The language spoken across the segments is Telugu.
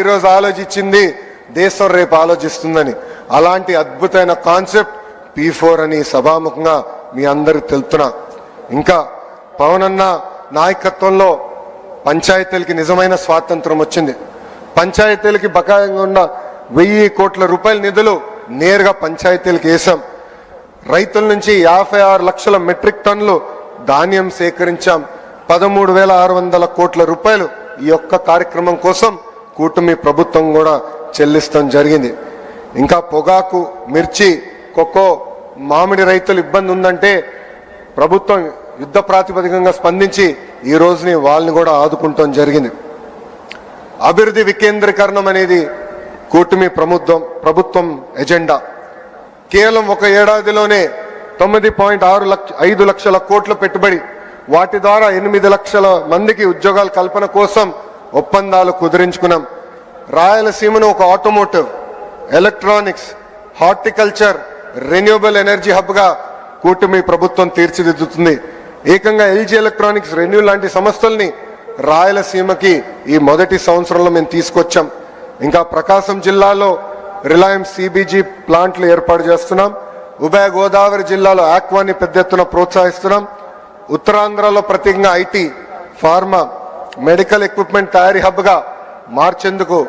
ఈరోజు ఆలోచించింది దేశం రేపు ఆలోచిస్తుందని. అలాంటి అద్భుతమైన కాన్సెప్ట్ పీ ఫోర్ అని సభాముఖంగా మీ అందరికి తెలుపుతున్నా. ఇంకా పవన్ అన్న నాయకత్వంలో పంచాయతీలకి నిజమైన స్వాతంత్రం వచ్చింది. పంచాయతీలకి బకాయంగా ఉన్న వెయ్యి కోట్ల రూపాయల నిధులు నేరుగా పంచాయతీలకు వేశాం. రైతుల నుంచి యాభై ఆరు లక్షల మెట్రిక్ టన్నులు ధాన్యం సేకరించాం. పదమూడు వేల ఆరు వందల కోట్ల రూపాయలు ఈ యొక్క కార్యక్రమం కోసం కూటమి ప్రభుత్వం కూడా చెల్లిస్తాం జరిగింది. ఇంకా పొగాకు మిర్చి కొక్కో మామిడి రైతులు ఇబ్బంది ఉందంటే ప్రభుత్వం యుద్ధ ప్రాతిపదికంగా స్పందించి ఈ రోజుని వాళ్ళని కూడా ఆదుకుంటాం జరిగింది. అభివృద్ధి వికేంద్రీకరణం అనేది కూటమి ప్రభుత్వం ప్రభుత్వం ఎజెండా. కేవలం ఒక ఏడాదిలోనే తొమ్మిది పాయింట్ ఆరు లక్ష ఐదు లక్షల కోట్ల పెట్టుబడి వాటి ద్వారా ఎనిమిది లక్షల మందికి ఉద్యోగాల కల్పన కోసం ఒప్పందాలు కుదిరించుకున్నాం. రాయలసీమను ఒక automotive electronics horticulture renewable energy హబ్గా కూటమి ప్రభుత్వం తీర్చిదిద్దుతుంది. ఏకంగా ఎల్జీ ఎలక్ట్రానిక్స్ రెన్యూ లాంటి సంస్థల్ని రాయలసీమకి ఈ మొదటి సంవత్సరంలో మేము తీసుకొచ్చాం. ఇంకా ప్రకాశం జిల్లాలో రిలయన్స్ సిబిజీ ప్లాంట్లు ఏర్పాటు చేస్తున్నాం. ఉభయ గోదావరి జిల్లాలో ఆక్వాని పెద్ద ఎత్తున ప్రోత్సహిస్తున్నాం. ఉత్తరాంధ్రలో ప్రత్యేకంగా ఐటీ ఫార్మా మెడికల్ ఎక్విప్మెంట్ తయారీ హబ్గా మార్చేందుకు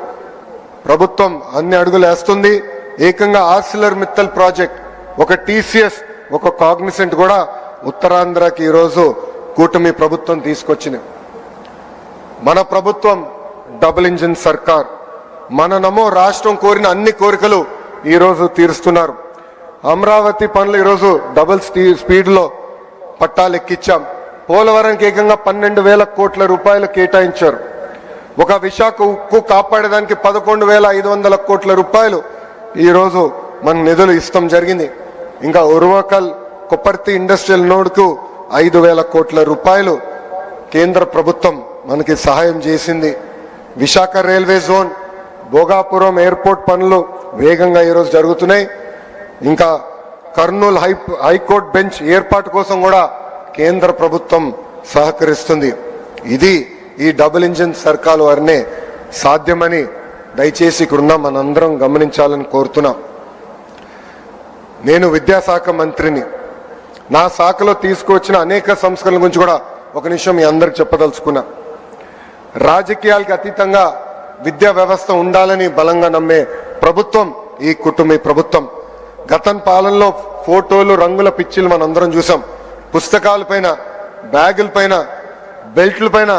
ప్రభుత్వం అన్ని అడుగులు వేస్తుంది. ఏకంగా ఆర్సిలర్ మిత్తల్ ప్రాజెక్ట్ ఒక టీసీఎస్ ఒక కాగ్నిసెంట్ కూడా ఉత్తరాంధ్రకి ఈరోజు కూటమి ప్రభుత్వం తీసుకొచ్చింది. మన ప్రభుత్వం డబుల్ ఇంజిన్ సర్కార్. మన నమో రాష్ట్రం కోరిన అన్ని కోరికలు ఈరోజు తీరుస్తున్నారు. అమరావతి పనులు ఈరోజు డబుల్ స్పీడ్లో పట్టాలు ఎక్కించాం పోలవరంకి ఏకంగా పన్నెండు వేల కోట్ల రూపాయలు కేటాయించారు. ఒక విశాఖ ఉక్కు కాపాడడానికి పదకొండు వేల ఐదు వందల కోట్ల రూపాయలు ఈరోజు మన నిధులు ఇష్టం జరిగింది. ఇంకా ఉర్వకల్ కొప్పర్తి ఇండస్ట్రియల్ నోడ్కు ఐదు వేల కోట్ల రూపాయలు కేంద్ర ప్రభుత్వం మనకి సహాయం చేసింది. Visakha railway zone Bhogapuram airport పనులు వేగంగా ఈరోజు జరుగుతున్నాయి. ఇంకా కర్నూలు హై హైకోర్టు బెంచ్ ఏర్పాటు కోసం కూడా కేంద్ర ప్రభుత్వం సహకరిస్తుంది. ఇది ఈ డబుల్ ఇంజిన్ సర్కార్ వారినే సాధ్యమని దయచేసి ఇక్కడున్న మనందరం గమనించాలని కోరుతున్నాం. నేను విద్యాశాఖ మంత్రిని. నా శాఖలో తీసుకువచ్చిన అనేక సంస్కరణల గురించి కూడా ఒక నిమిషం మీ అందరికి చెప్పదలుచుకున్నా. రాజకీయాలకు అతీతంగా విద్యా వ్యవస్థ ఉండాలని బలంగా నమ్మే ప్రభుత్వం ఈ కుటుంబీ ప్రభుత్వం. గతం పాలనలో ఫోటోలు రంగుల పిచ్చిలు మనందరం చూసాం. పుస్తకాల పైన బ్యాగుల పైన బెల్ట్ల పైన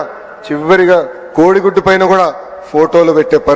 చివరిగా కోడిగుడ్డు పైన కూడా ఫోటోలు పెట్టే